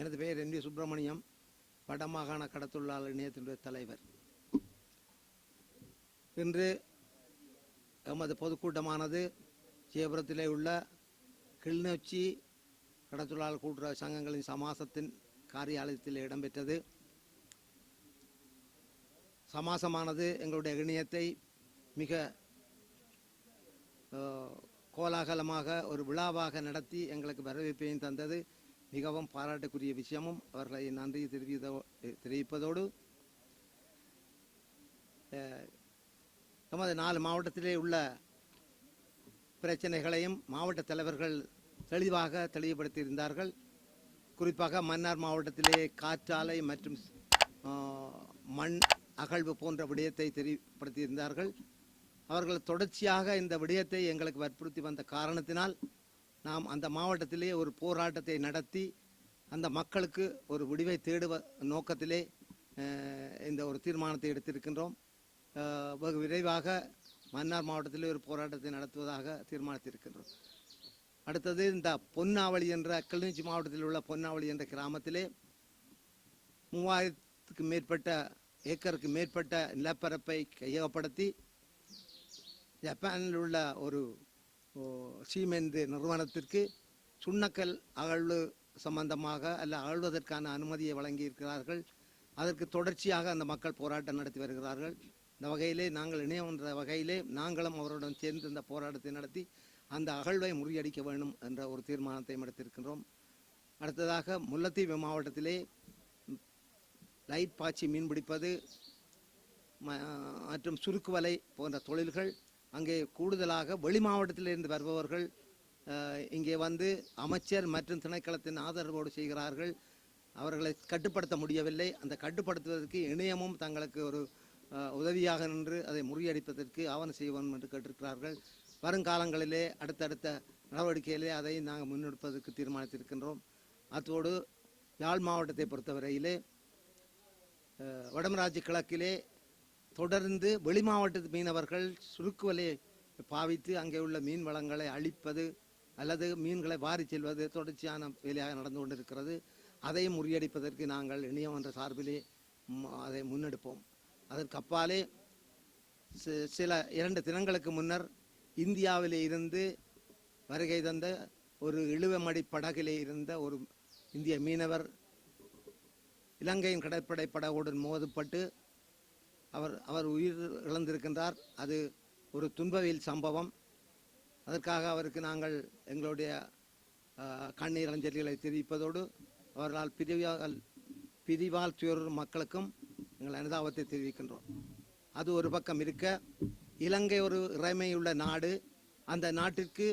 எனது பெயர் N V Subramaniam வடமாகாண கடத்தொழிலாளர் இணையத்தினுடைய தலைவர். இன்று எமது பொதுக்கூட்டமானது ஜெயபுரத்திலே உள்ள கிளிநொச்சி கடத்தொழிலாளர் கூட்டுறவு சங்கங்களின் சமாசத்தின் காரியாலயத்தில் இடம்பெற்றது. சமாசமானது எங்களுடைய இணையத்தை மிக கோலாகலமாக ஒரு விழாவாக நடத்தி எங்களுக்கு வரவேற்பையும் தந்தது. மிகவும் பாராட்டுக்குரிய விஷயமும் அவர்களை நன்றி தெரிவித்தோ தெரிவிப்பதோடு நமது நாலு மாவட்டத்திலே உள்ள பிரச்சனைகளையும் மாவட்ட தலைவர்கள் தெளிவாக தெளிவுபடுத்தியிருந்தார்கள். குறிப்பாக மன்னார் மாவட்டத்திலே காற்றாலை மற்றும் மண் அகழ்வு போன்ற விடயத்தை தெளிவுபடுத்தியிருந்தார்கள். அவர்கள் தொடர்ச்சியாக இந்த விடயத்தை எங்களுக்கு வற்புறுத்தி வந்த காரணத்தினால் நாம் அந்த மாவட்டத்திலே ஒரு போராட்டத்தை நடத்தி அந்த மக்களுக்கு ஒரு விடிவை தேடுவ நோக்கத்திலே இந்த ஒரு தீர்மானத்தை எடுத்திருக்கின்றோம். வெகு விரைவாக மன்னார் மாவட்டத்திலே ஒரு போராட்டத்தை நடத்துவதாக தீர்மானித்திருக்கின்றோம். அடுத்தது இந்த பொன்னாவளி என்ற கிளிநொச்சி மாவட்டத்தில் உள்ள பொன்னாவளி என்ற கிராமத்திலே மூவாயிரத்துக்கு மேற்பட்ட ஏக்கருக்கு மேற்பட்ட நிலப்பரப்பை கையகப்படுத்தி ஜப்பானில் உள்ள ஒரு சீமெந்து நிறுவனத்திற்கு சுண்ணக்கல் அகழ்வு சம்பந்தமாக அல்ல அகழ்வதற்கான அனுமதியை வழங்கியிருக்கிறார்கள். அதற்கு தொடர்ச்சியாக அந்த மக்கள் போராட்டம் நடத்தி வருகிறார்கள். இந்த வகையிலே நாங்கள் இணையம் என்ற வகையிலே நாங்களும் அவருடன் சேர்ந்து இந்த போராட்டத்தை நடத்தி அந்த அகழ்வை முறியடிக்க வேண்டும் என்ற ஒரு தீர்மானத்தை எடுத்திருக்கின்றோம். அடுத்ததாக முல்லைத்தீவு மாவட்டத்திலே லைட் பாய்ச்சி மீன் பிடிப்பது ம- மற்றும் சுருக்கு வலை போன்ற தொழில்கள் அங்கே கூடுதலாக வெளி மாவட்டத்திலிருந்து வருபவர்கள் இங்கே வந்து அமைச்சர் மற்றும் திணைக்களத்தின் ஆதரவோடு செய்கிறார்கள். அவர்களை கட்டுப்படுத்த முடியவில்லை. அந்த கட்டுப்படுத்துவதற்கு இணையமும் தங்களுக்கு ஒரு உதவியாக நின்று அதை முறியடிப்பதற்கு ஆவணம் செய்வோம் என்று கேட்டிருக்கிறார்கள். வருங்காலங்களிலே அடுத்தடுத்த நடவடிக்கையிலே அதை நாங்கள் முன்னெடுப்பதற்கு தீர்மானித்திருக்கின்றோம். அத்தோடு யாழ் மாவட்டத்தை பொறுத்தவரையிலே அஹ், வடமராட்சி கிழக்கிலே தொடர்ந்து வெளி மாவட்டத்து மீனவர்கள் சுருக்கு வலையை பாவித்து அங்கே உள்ள மீன் வளங்களை அழிப்பது அல்லது மீன்களை வாரி செல்வது தொடர்ச்சியான வேலையாக நடந்து கொண்டிருக்கிறது. அதையும் முறியடிப்பதற்கு நாங்கள் இணையமன்ற சார்பிலே அதை முன்னெடுப்போம். அதற்கு அப்பாலே சில இரண்டு தினங்களுக்கு முன்னர் இந்தியாவிலே இருந்து வருகை தந்த ஒரு இழுவமடி படகிலே இருந்த ஒரு இந்திய மீனவர் இலங்கையின் கடற்படை படகுடன் மோதப்பட்டு அவர் அவர் உயிர் இழந்திருக்கின்றார். அது ஒரு துன்பவியல் சம்பவம். அதற்காக அவருக்கு நாங்கள் எங்களுடைய கண்ணீர் அஞ்சலிகளை தெரிவிப்பதோடு அவர்களால் பிரிவால் பிரிவால் துயரும் மக்களுக்கும் எங்கள் அனுதாபத்தை தெரிவிக்கின்றோம். அது ஒரு பக்கம் இருக்க இலங்கை ஒரு இறைமையுள்ள நாடு. அந்த நாட்டிற்கு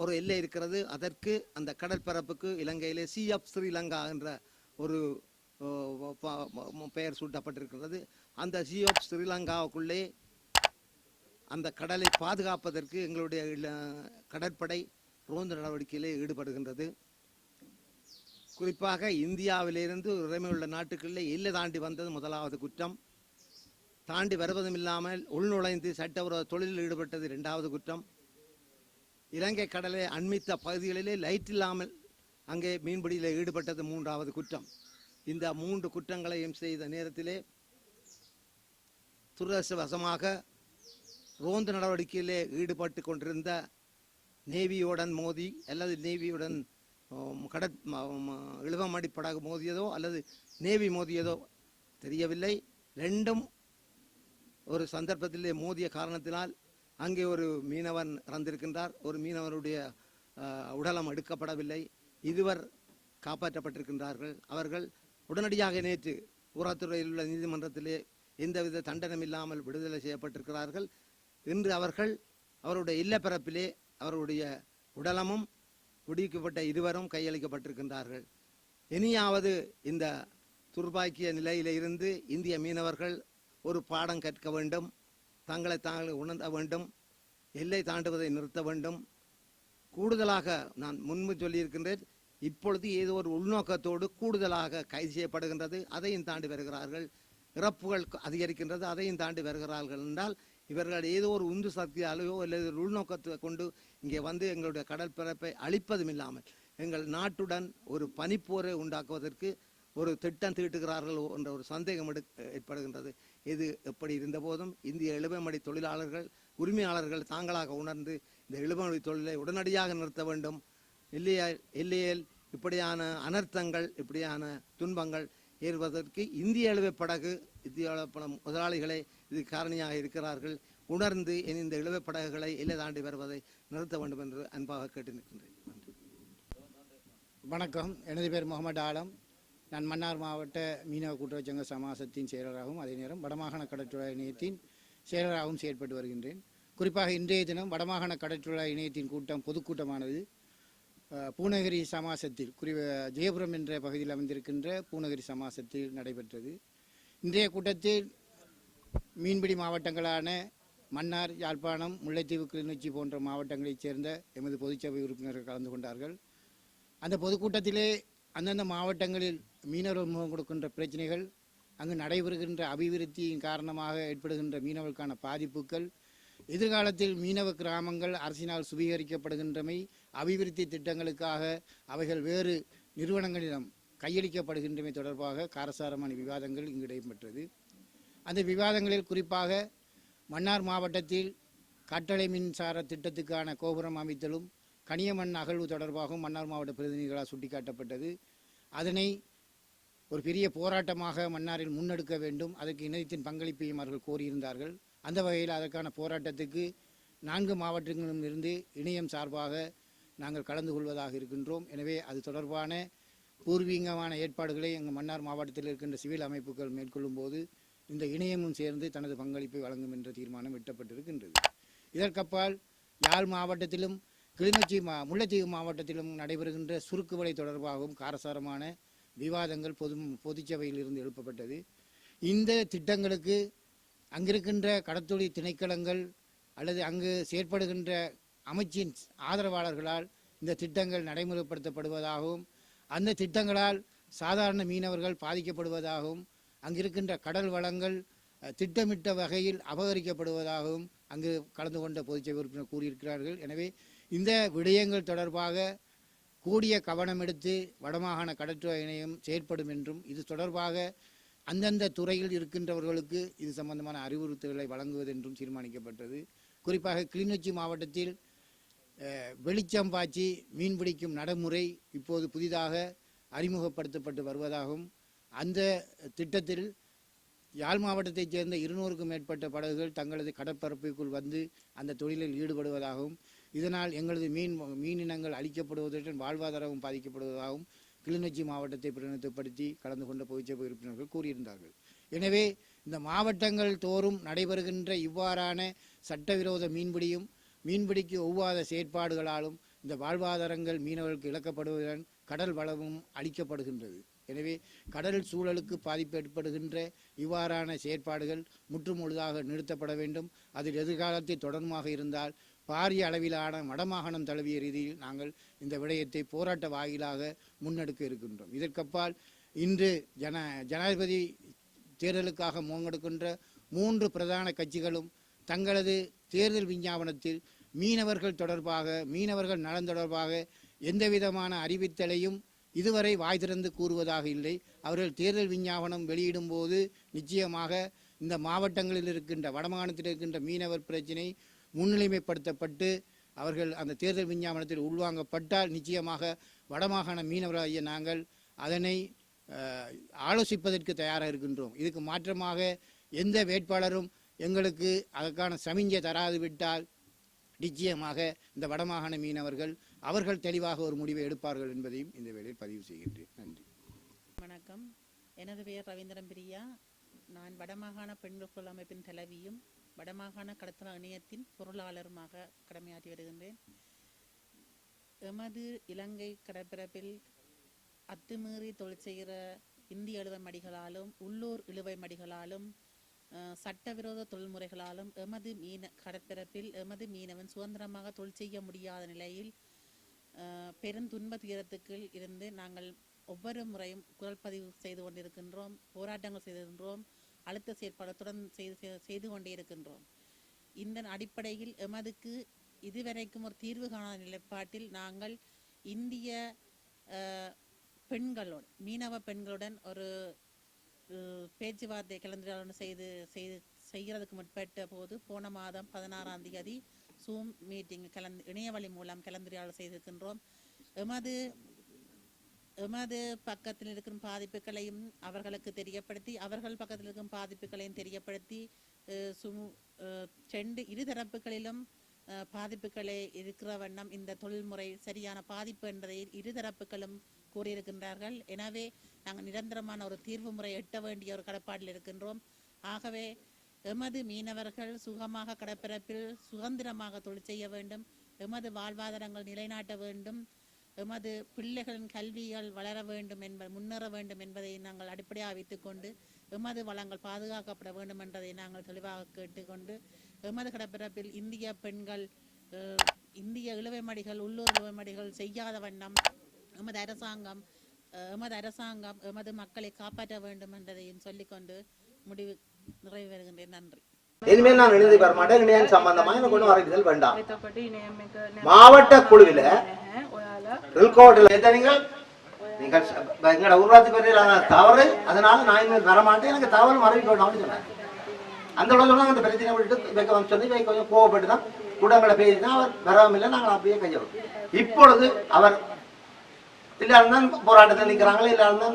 ஒரு எல்லை இருக்கிறது. அதற்கு அந்த கடற்பரப்புக்கு இலங்கையிலே சி ஆஃப் ஸ்ரீலங்கா என்ற ஒரு பெயர் சூட்டப்பட்டிருக்கிறது. அந்த சி ஆஃப் ஸ்ரீலங்காவுக்குள்ளே அந்த கடலை பாதுகாப்பதற்கு எங்களுடைய கடற்படை ரோந்து நடவடிக்கையிலே ஈடுபடுகின்றது. குறிப்பாக இந்தியாவிலிருந்து இறைமையுள்ள நாட்டுக்குள்ளே எல்லை தாண்டி வந்தது முதலாவது குற்றம். தாண்டி வருவதும் இல்லாமல் உள்நுழைந்து சட்டவிரோத தொழிலில் ஈடுபட்டது இரண்டாவது குற்றம். இலங்கை கடலை அண்மித்த பகுதிகளிலே லைட் இல்லாமல் அங்கே மீன்பிடியில் ஈடுபட்டது மூன்றாவது குற்றம். இந்த மூன்று குற்றங்களையும் செய்த நேரத்திலே துரதிருஷ்டவசமாக ரோந்து நடவடிக்கையிலே ஈடுபட்டு கொண்டிருந்த நேவியுடன் மோதி அல்லது நேவியுடன் கட இழுவமடி படகு மோதியதோ அல்லது நேவி மோதியதோ தெரியவில்லை. ரெண்டும் ஒரு சந்தர்ப்பத்திலே மோதிய காரணத்தினால் அங்கே ஒரு மீனவன் இறந்திருக்கின்றார். ஒரு மீனவனுடைய உடலம் எடுக்கப்படவில்லை. இதுவர் காப்பாற்றப்பட்டிருக்கின்றார்கள். அவர்கள் உடனடியாக நேற்று ஊராத்துறையில் உள்ள நீதிமன்றத்திலே எந்தவித தண்டனம் இல்லாமல் விடுதலை செய்யப்பட்டிருக்கிறார்கள். இன்று அவர்கள் அவருடைய இல்லப்பரப்பிலே அவருடைய உடலமும் குடிக்கப்பட்ட இருவரும் கையளிக்கப்பட்டிருக்கின்றார்கள். இனியாவது இந்த துர்பாக்கிய நிலையிலிருந்து இந்திய மீனவர்கள் ஒரு பாடம் கற்க வேண்டும் தங்களை தாங்கள் உணர்த்த வேண்டும் எல்லை தாண்டுவதை நிறுத்த வேண்டும். கூடுதலாக நான் முன்பு சொல்லியிருக்கின்றேன் இப்பொழுது ஏதோ ஒரு உள்நோக்கத்தோடு கூடுதலாக கைது செய்யப்படுகின்றது அதையும் தாண்டி வருகிறார்கள். இறப்புகள் அதிகரிக்கின்றது அதையும் தாண்டி வருகிறார்கள் என்றால் இவர்கள் ஏதோ ஒரு உந்து சக்தியாலேயோ அல்லது உள்நோக்கத்தை கொண்டு இங்கே வந்து எங்களுடைய கடற்பரப்பை அழிப்பதும் இல்லாமல் எங்கள் நாட்டுடன் ஒரு பனிப்போரை உண்டாக்குவதற்கு ஒரு திட்டம் தீட்டுகிறார்கள் என்ற ஒரு சந்தேகம் எடு- ஏற்படுகின்றது. இது எப்படி இருந்தபோதும் இந்திய எழுபமடி தொழிலாளர்கள் உரிமையாளர்கள் தாங்களாக உணர்ந்து இந்த எழுபமடி தொழிலை உடனடியாக நிறுத்த வேண்டும். இல்லையா இல்லையேல் இப்படியான அனர்த்தங்கள் இப்படியான துன்பங்கள் ஏறுவதற்கு இந்திய இழுவை படகு இந்திய முதலாளிகளே இது காரணியாக இருக்கிறார்கள். உணர்ந்து இனி இந்த இழுவை படகுகளை எல்லை தாண்டி வருவதை நிறுத்த வேண்டும் என்று அன்பாக கேட்டு நிற்கின்றேன் வணக்கம். எனது பேர் முகமது ஆலம். நான் மன்னார் மாவட்ட மீனவ கூட்டுறவு சங்க சமாசத்தின் செயலராகவும் அதே நேரம் வடமாகாண கடற்றுலா இணையத்தின் செயலராகவும் செயல்பட்டு வருகின்றேன். குறிப்பாக இன்றைய தினம் வடமாகாண கடற்றுலா இணையத்தின் கூட்டம் பொதுக்கூட்டமானது பூநகரி சமாசத்தில் குறி ஜெயபுரம் என்ற பகுதியில் அமைந்திருக்கின்ற பூநகரி சமாசத்தில் நடைபெற்றது. இன்றைய கூட்டத்தில் மீன்பிடி மாவட்டங்களான மன்னார் யாழ்ப்பாணம் முல்லைத்தீவு கிளிநொச்சி போன்ற மாவட்டங்களைச் சேர்ந்த எமது பொதுச்சபை உறுப்பினர்கள் கலந்து கொண்டார்கள். அந்த பொதுக்கூட்டத்திலே அந்தந்த மாவட்டங்களில் மீனவர்கள் முகம் கொடுக்கின்ற பிரச்சனைகள் அங்கு நடைபெறுகின்ற அபிவிருத்தியின் காரணமாக ஏற்படுகின்ற மீனவர்களுக்கான பாதிப்புகள் எதிர்காலத்தில் மீனவ கிராமங்கள் அரசினால் சுவீகரிக்கப்படுகின்றமை அபிவிருத்தி திட்டங்களுக்காக அவைகள் வேறு நிறுவனங்களிடம் கையளிக்கப்படுகின்றமை தொடர்பாக காரசாரமான விவாதங்கள் இங்கு இடம்பெற்றது. அந்த விவாதங்களில் குறிப்பாக மன்னார் மாவட்டத்தில் கட்டளை மின்சார திட்டத்துக்கான கோபுரம் அமைத்தலும் கனியமண் அகழ்வு தொடர்பாகவும் மன்னார் மாவட்ட பிரதிநிதிகளால் சுட்டிக்காட்டப்பட்டது. அதனை ஒரு பெரிய போராட்டமாக மன்னாரில் முன்னெடுக்க வேண்டும் அதற்கு இணையத்தின் பங்களிப்பையும் அவர்கள் கோரியிருந்தார்கள். அந்த வகையில் அதற்கான போராட்டத்துக்கு நான்கு மாவட்டங்களிலும் இருந்து இணையம் சார்பாக நாங்கள் கலந்து கொள்வதாக இருக்கின்றோம். எனவே அது தொடர்பான பூர்வீகமான ஏற்பாடுகளை எங்கள் மன்னார் மாவட்டத்தில் இருக்கின்ற சிவில் அமைப்புகள் மேற்கொள்ளும் போது இந்த இணையமும் சேர்ந்து தனது பங்களிப்பை வழங்கும் என்ற தீர்மானம் எட்டப்பட்டிருக்கின்றது. இதற்கப்பால் யாழ் மாவட்டத்திலும் கிளிநொச்சி மா முல்லைத்தீவு மாவட்டத்திலும் நடைபெறுகின்ற சுருக்குவலை தொடர்பாகவும் காரசாரமான விவாதங்கள் பொது பொதுச்சபையில் இருந்து எழுப்பப்பட்டது. இந்த திட்டங்களுக்கு அங்கிருக்கின்ற கடத்தொழில் திணைக்களங்கள் அல்லது அங்கு செயற்படுகின்ற அமைச்சின் ஆதரவாளர்களால் இந்த திட்டங்கள் நடைமுறைப்படுத்தப்படுவதாகவும் அந்த திட்டங்களால் சாதாரண மீனவர்கள் பாதிக்கப்படுவதாகவும் அங்கிருக்கின்ற கடல் வளங்கள் திட்டமிட்ட வகையில் அபகரிக்கப்படுவதாகவும் அங்கு கலந்து கொண்ட பொதுச்சபை உறுப்பினர் கூறியிருக்கிறார்கள். எனவே இந்த விடயங்கள் தொடர்பாக கூடிய கவனம் எடுத்து வடமாகாண கடற்றுறை இணையம் செயற்படும் என்றும் இது தொடர்பாக அந்தந்த துறையில் இருக்கின்றவர்களுக்கு இது சம்பந்தமான அறிவுறுத்தல்களை வழங்குவது என்றும் தீர்மானிக்கப்பட்டது. குறிப்பாக கிளிநொச்சி மாவட்டத்தில் வெளிச்சம் பாய்ச்சி மீன் பிடிக்கும் நடைமுறை இப்போது புதிதாக அறிமுகப்படுத்தப்பட்டு வருவதாகவும் அந்த திட்டத்தில் யாழ் மாவட்டத்தைச் சேர்ந்த இருநூறுக்கும் மேற்பட்ட படகுகள் தங்களது கடற்பரப்புக்குள் வந்து அந்த தொழிலில் ஈடுபடுவதாகவும் இதனால் எங்களது மீன் மீனினங்கள் அழிக்கப்படுவதுடன் வாழ்வாதாரமும் பாதிக்கப்படுவதாகவும் கிளிநொச்சி மாவட்டத்தை பிரதிநிதித்துவப்படுத்தி கலந்து கொண்ட பொதுச்சபை உறுப்பினர்கள் கூறியிருந்தார்கள். எனவே இந்த மாவட்டங்கள் தோறும் நடைபெறுகின்ற இவ்வாறான சட்டவிரோத மீன்பிடியும் மீன்பிடிக்கு ஒவ்வாத செயற்பாடுகளாலும் இந்த வாழ்வாதாரங்கள் மீனவர்களுக்கு இழக்கப்படுவதுடன் கடல் வளமும் அளிக்கப்படுகின்றது எனவே கடல் சூழலுக்கு பாதிப்பு ஏற்படுகின்ற இவ்வாறான செயற்பாடுகள் முற்றுமுழுதாக நிறுத்தப்பட வேண்டும். அதில் எதிர்காலத்தில் தொடர்மாக இருந்தால் பாரிய அளவிலான வடமாகாணம் தழுவிய ரீதியில் நாங்கள் இந்த விடயத்தை போராட்ட வாயிலாக முன்னெடுக்க இருக்கின்றோம். இதற்கப்பால் இன்று ஜன ஜனாதிபதி தேர்தலுக்காக முகங்கெடுக்கின்ற மூன்று பிரதான கட்சிகளும் தங்களது தேர்தல் விஞ்ஞாபனத்தில் மீனவர்கள் தொடர்பாக மீனவர்கள் நலன் தொடர்பாக எந்தவிதமான அறிவித்தலையும் இதுவரை வாய் திறந்து கூறுவதாக இல்லை. அவர்கள் தேர்தல் விஞ்ஞாபனம் வெளியிடும் போது நிச்சயமாக இந்த மாவட்டங்களில் இருக்கின்ற வடமாகாணத்தில் இருக்கின்ற மீனவர் பிரச்சினை முன்னிலைமைப்படுத்தப்பட்டு அவர்கள் அந்த தேர்தல் விஞ்ஞாபனத்தில் உள்வாங்கப்பட்டால் நிச்சயமாக வடமாகாண மீனவராகிய நாங்கள் அதனை ஆலோசிப்பதற்கு தயாராக இருக்கின்றோம். இதுக்கு மாற்றமாக எந்த வேட்பாளரும் எங்களுக்கு அதற்கான சமிஞ்சை தராது விட்டால் நிச்சயமாக இந்த வடமாகாண மீனவர்கள் அவர்கள் தெளிவாக ஒரு முடிவை எடுப்பார்கள் என்பதையும் இந்த வேளையில் பதிவு செய்கின்றேன். நன்றி. வணக்கம். எனது பெயர் ரவீந்திரன் பிரியா. நான் வடமாகாண பெண்கள் அமைப்பின் தலைவியும் வடமாகாண கடத்தல் இணையத்தின் பொருளாளருமாக கடமையாற்றி வருகின்றேன். எமது இலங்கை கடற்பரப்பில் அத்துமீறி தொழில் செய்கிற இந்திய இழுவை மடிகளாலும் உள்ளூர் இழுவை மடிகளாலும் சட்டவிரோத தொழில்முறைகளாலும் எமது மீன கடற்பரப்பில் எமது மீனவன் சுதந்திரமாக தொழில் செய்ய முடியாத நிலையில் பெருந்துன்ப துயரத்துக்கு இருந்து நாங்கள் ஒவ்வொரு முறையும் குரல் பதிவு செய்து கொண்டிருக்கின்றோம் போராட்டங்கள் செய்திருக்கின்றோம். அழுத்த செயற்பாடுடன் செய்து செய்து- கொண்டே இருக்கின்றோம். இந்த அடிப்படையில் எமதுக்கு இதுவரைக்கும் ஒரு தீர்வு காணாத நிலைப்பாட்டில் நாங்கள் இந்திய அஹ், பெண்களோடு மீனவ பெண்களுடன் ஒரு பேச்சுவார்த்தை கலந்துரையாடல் செய்து செய்து செய்கிறதுக்கு முற்பட்ட போது போன மாதம் பதினாறாம் தேதி சூம் மீட்டிங் கலந்து இணையவழி மூலம் கலந்துரையாடல் செய்திருக்கின்றோம். எமது எமது பக்கத்தில் இருக்கும் பாதிப்புகளையும் அவர்களுக்கு தெரியப்படுத்தி அவர்கள் பக்கத்தில் இருக்கும் பாதிப்புகளையும் தெரியப்படுத்தி சுமு ரெண்டு இருதரப்புகளிலும் பாதிப்புகளே இருக்கிற வண்ணம் இந்த தொழில்முறை சரியான பாதிப்பு என்பதை இருதரப்புகளும் கூறியிருக்கின்றார்கள். எனவே நாங்கள் நிரந்தரமான ஒரு தீர்வு முறை எட்ட வேண்டிய ஒரு கடப்பாட்டில் இருக்கின்றோம். ஆகவே எமது மீனவர்கள் சுகமாக கடற்பரப்பில் சுதந்திரமாக தொழில் செய்ய வேண்டும். எமது வாழ்வாதாரங்கள் நிலைநாட்ட வேண்டும். எமது பிள்ளைகளின் கல்விகள் வளர வேண்டும் என்பது முன்னேற வேண்டும் என்பதை நாங்கள் அடிப்படையாக வைத்துக்கொண்டு எமது வளங்கள் பாதுகாக்கப்பட வேண்டும் என்றதை நாங்கள் தெளிவாக கேட்டுக்கொண்டு எமது கடப்பிறப்பில் இந்திய பெண்கள் இந்திய இழுவைமடிகள் உள்ளூர் இழுவைமடிகள் செய்யாத வண்ணம் எமது அரசாங்கம் எமது அரசாங்கம் எமது மக்களை காப்பாற்ற வேண்டும் என்றதையும் சொல்லிக்கொண்டு முடிவு நிறைவு வருகின்றேன் நன்றி. இனிமேல் நான் எழுதி பெற மாட்டேன். இணையம் சம்பந்தமா எனக்கு ஒன்றும் வேண்டாம். மாவட்ட குழுவில ரில்கோட்டில் எந்த நீங்கள்? நீங்கள் எங்களோட ஊராட்சி பகுதியிலான தவறு அதனால நான் இனிமேல் வரமாட்டேன் எனக்கு தவறு மறைவிக்கணும் அப்படின்னு சொன்னாங்க அந்த உடனே சொன்னாங்க அந்த பிரச்சனை விட்டுட்டு வைக்க வந்து சொல்லி வைக்க கொஞ்சம் கோவப்பட்டு தான் கூடங்களை பேசினா அவர் வரவும் இல்லை. நாங்கள் அப்படியே கையோம் இப்பொழுது அவர் இல்லாமல் தான் போராட்டத்தில் நிற்கிறாங்களே இல்லாமல்